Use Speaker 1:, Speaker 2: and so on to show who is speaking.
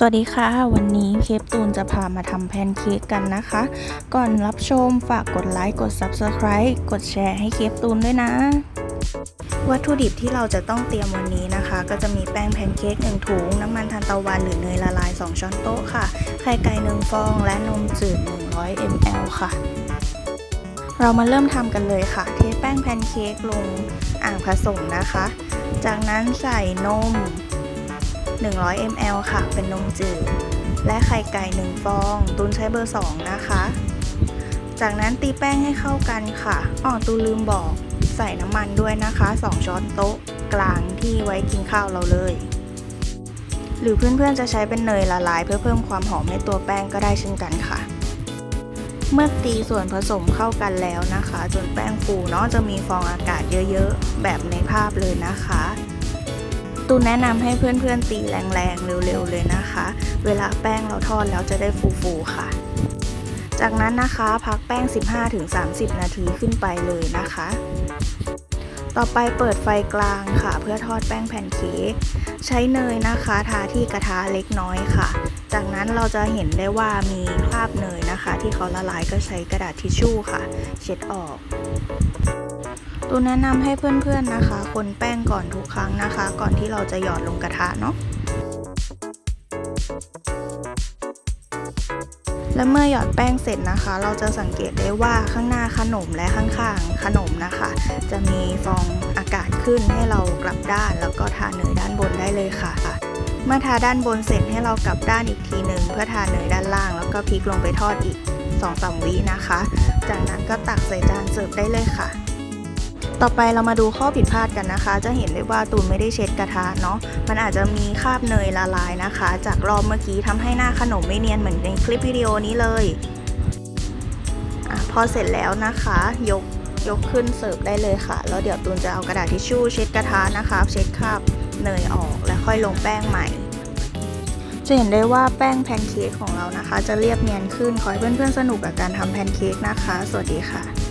Speaker 1: สวัสดีค่ะ วันนี้เคปตูนจะพามาทำแพนเค้กกันนะคะ ก่อนรับชมฝากกดไลค์กด Subscribe กดแชร์ให้เคปตูนด้วยนะ วัตถุดิบที่เราจะต้องเตรียมวันนี้นะคะ ก็จะมีแป้งแพนเค้ก1ถุง น้ำมันทานตะวันหรือเนยละลาย 2 ช้อนโต๊ะค่ะ ไข่ไก่1ฟอง และนมจืด 100 ml ค่ะ เรามาเริ่มทำกันเลยค่ะ เทแป้งแพนเค้กลงอ่างผสมนะคะ จากนั้นใส่นม 100 ml ค่ะ เป็นนมจืด และไข่ไก่ 1 ฟองตูนใช้เบอร์ 2 นะคะ จากนั้นตีแป้งให้เข้ากันค่ะอ๋อตูลืมบอก ใส่น้ำมันด้วยนะคะ 2 ช้อนโต๊ะกลางที่ไว้กินข้าวเราเลย หรือเพื่อนๆจะใช้เป็นเนยละลาย เพื่อเพิ่มความหอมให้ตัวแป้งก็ได้เช่นกันค่ะ เมื่อตีส่วนผสมเข้ากันแล้วนะคะ จนแป้งฟูเนาะจะมีฟองอากาศเยอะๆ แบบในภาพเลยนะคะ ตูนแนะนำให้เพื่อนๆตีแรงๆเร็วๆเลยนะคะ เวลาแป้งเราทอดแล้วจะได้ฟูๆค่ะ จากนั้นนะคะพักแป้ง 15-30 นาทีขึ้นไปเลยนะคะ ต่อไปเปิดไฟกลางค่ะ เพื่อทอดแป้งแผ่นเค้กใช้เนยนะคะทาที่กระทะเล็กน้อยค่ะ จากนั้นเราจะเห็นได้ว่ามีคราบเนยนะคะ ที่เขาละลายก็ใช้กระดาษทิชชู่ค่ะ เช็ดออก ตูแนะนำให้เพื่อนๆนะคะ คนแป้งก่อนทุกครั้งนะคะ ก่อนที่เราจะหยอดลงกระทะเนาะและเมื่อหยอดแป้งเสร็จนะคะ เราจะสังเกตได้ว่าข้างหน้าขนมและข้างๆขนมนะคะ จะมีฟองอากาศขึ้นให้เรากลับด้าน แล้วก็ทาเนยด้านบนได้เลยค่ะ เมื่อทาด้านบนเสร็จให้เรากลับด้านอีกทีหนึ่งเพื่อทาเนยด้านล่าง แล้วก็พลิกลงไปทอดอีก2-3วินะคะ จากนั้นก็ตักใส่จานเสิร์ฟได้เลยค่ะ ต่อไปเรามาดูข้อผิดพลาดกันนะคะ จะเห็นได้ว่าตูนไม่ได้เช็ดกระทะเนาะ มันอาจจะมีคราบเนยละลายนะคะ จากรอบเมื่อกี้ทำให้หน้าขนมไม่เนียนเหมือนในคลิปวิดีโอนี้เลยอพอเสร็จแล้วนะคะ ยกยกขึ้นเสิร์ฟได้เลยค่ะ แล้วเดี๋ยวตูนจะเอากระดาษทิชชู่เช็ดกระทะนะคะ เช็ดคราบเนยออกแล้วค่อยลงแป้งใหม่ จะเห็นได้ว่าแป้งแพนเค้กของเรานะคะ จะเรียบเนียนขึ้น ขอให้เพื่อนๆสนุกกับการทำแพนเค้กนะคะ สวัสดีค่ะ